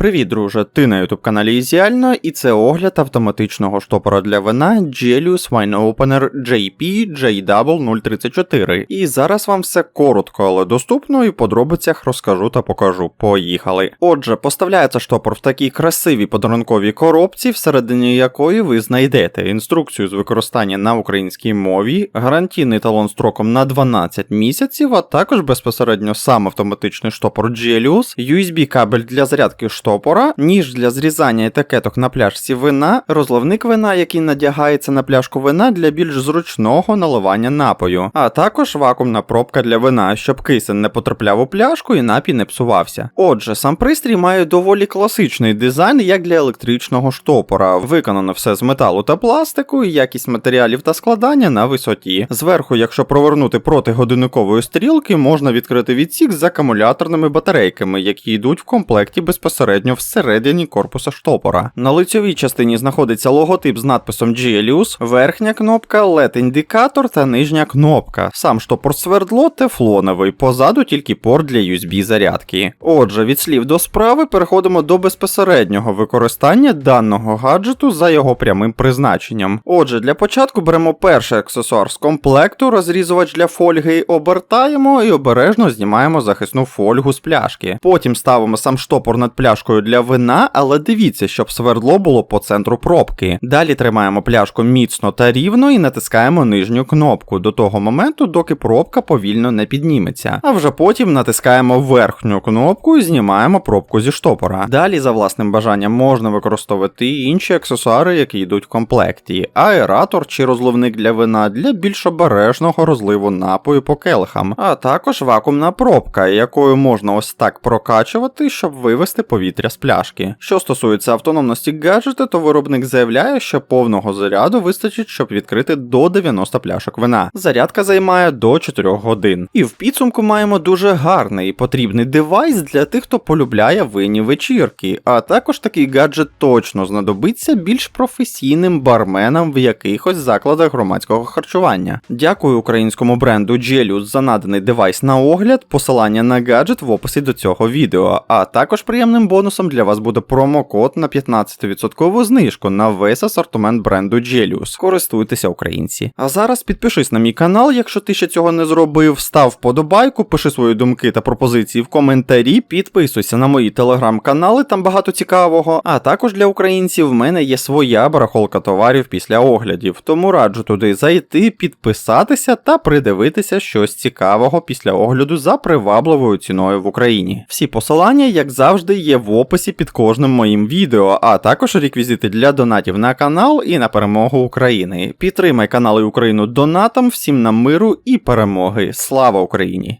Привіт, друже! Ти на ютуб каналі Ізіально, і це огляд автоматичного штопора для вина Gelius Wine Opener JP JW034. І зараз вам все коротко, але доступно, і в подробицях розкажу та покажу. Поїхали. Отже, поставляється штопор в такій красивій подарунковій коробці, всередині якої ви знайдете інструкцію з використання на українській мові, гарантійний талон строком на 12 місяців, а також безпосередньо сам автоматичний штопор Gelius, USB кабель для зарядки штопора, ніж для зрізання етикеток на пляшці вина, розливник вина, який надягається на пляшку вина для більш зручного наливання напою, а також вакуумна пробка для вина, щоб кисень не потрапляв у пляшку і напій не псувався. Отже, сам пристрій має доволі класичний дизайн, як для електричного штопора. Виконано все з металу та пластику, якість матеріалів та складання на висоті. Зверху, якщо провернути проти годинникової стрілки, можна відкрити відсік з акумуляторними батарейками, які йдуть в комплекті безпосередньо всередині корпуса штопора. На лицьовій частині знаходиться логотип з надписом Gelius, верхня кнопка, LED-індикатор та нижня кнопка. Сам штопор свердло тефлоновий, позаду тільки порт для USB зарядки. Отже, від слів до справи переходимо до безпосереднього використання даного гаджету за його прямим призначенням. Отже, для початку беремо перший аксесуар з комплекту, розрізувач для фольги, обертаємо і обережно знімаємо захисну фольгу з пляшки. Потім ставимо сам штопор над пляшкою для вина, але дивіться, щоб свердло було по центру пробки. Далі тримаємо пляшку міцно та рівно і натискаємо нижню кнопку до того моменту, доки пробка повільно не підніметься. А вже потім натискаємо верхню кнопку і знімаємо пробку зі штопора. Далі, за власним бажанням, можна використовувати інші аксесуари, які йдуть в комплекті: аератор чи розливник для вина для більш обережного розливу напою по келихам, а також вакуумна пробка, якою можна ось так прокачувати, щоб вивести повітря з пляшки. Що стосується автономності гаджета, то виробник заявляє, що повного заряду вистачить, щоб відкрити до 90 пляшок вина. Зарядка займає до 4 годин. І в підсумку маємо дуже гарний і потрібний девайс для тих, хто полюбляє винні вечірки. А також такий гаджет точно знадобиться більш професійним барменам в якихось закладах громадського харчування. Дякую українському бренду Gelius за наданий девайс на огляд, посилання на гаджет в описі до цього відео. А також приємним бонусом для вас буде промокод на 15% знижку на весь асортимент бренду Gelius. Користуйтеся українці. А зараз підпишись на мій канал, якщо ти ще цього не зробив, став вподобайку, пиши свої думки та пропозиції в коментарі, підписуйся на мої телеграм-канали, там багато цікавого. А також для українців в мене є своя барахолка товарів після оглядів, тому раджу туди зайти, підписатися та придивитися щось цікавого після огляду за привабливою ціною в Україні. Всі посилання, як завжди, є в описі під кожним моїм відео, а також реквізити для донатів на канал і на перемогу України. Підтримай канал і Україну донатом, всім нам миру і перемоги. Слава Україні!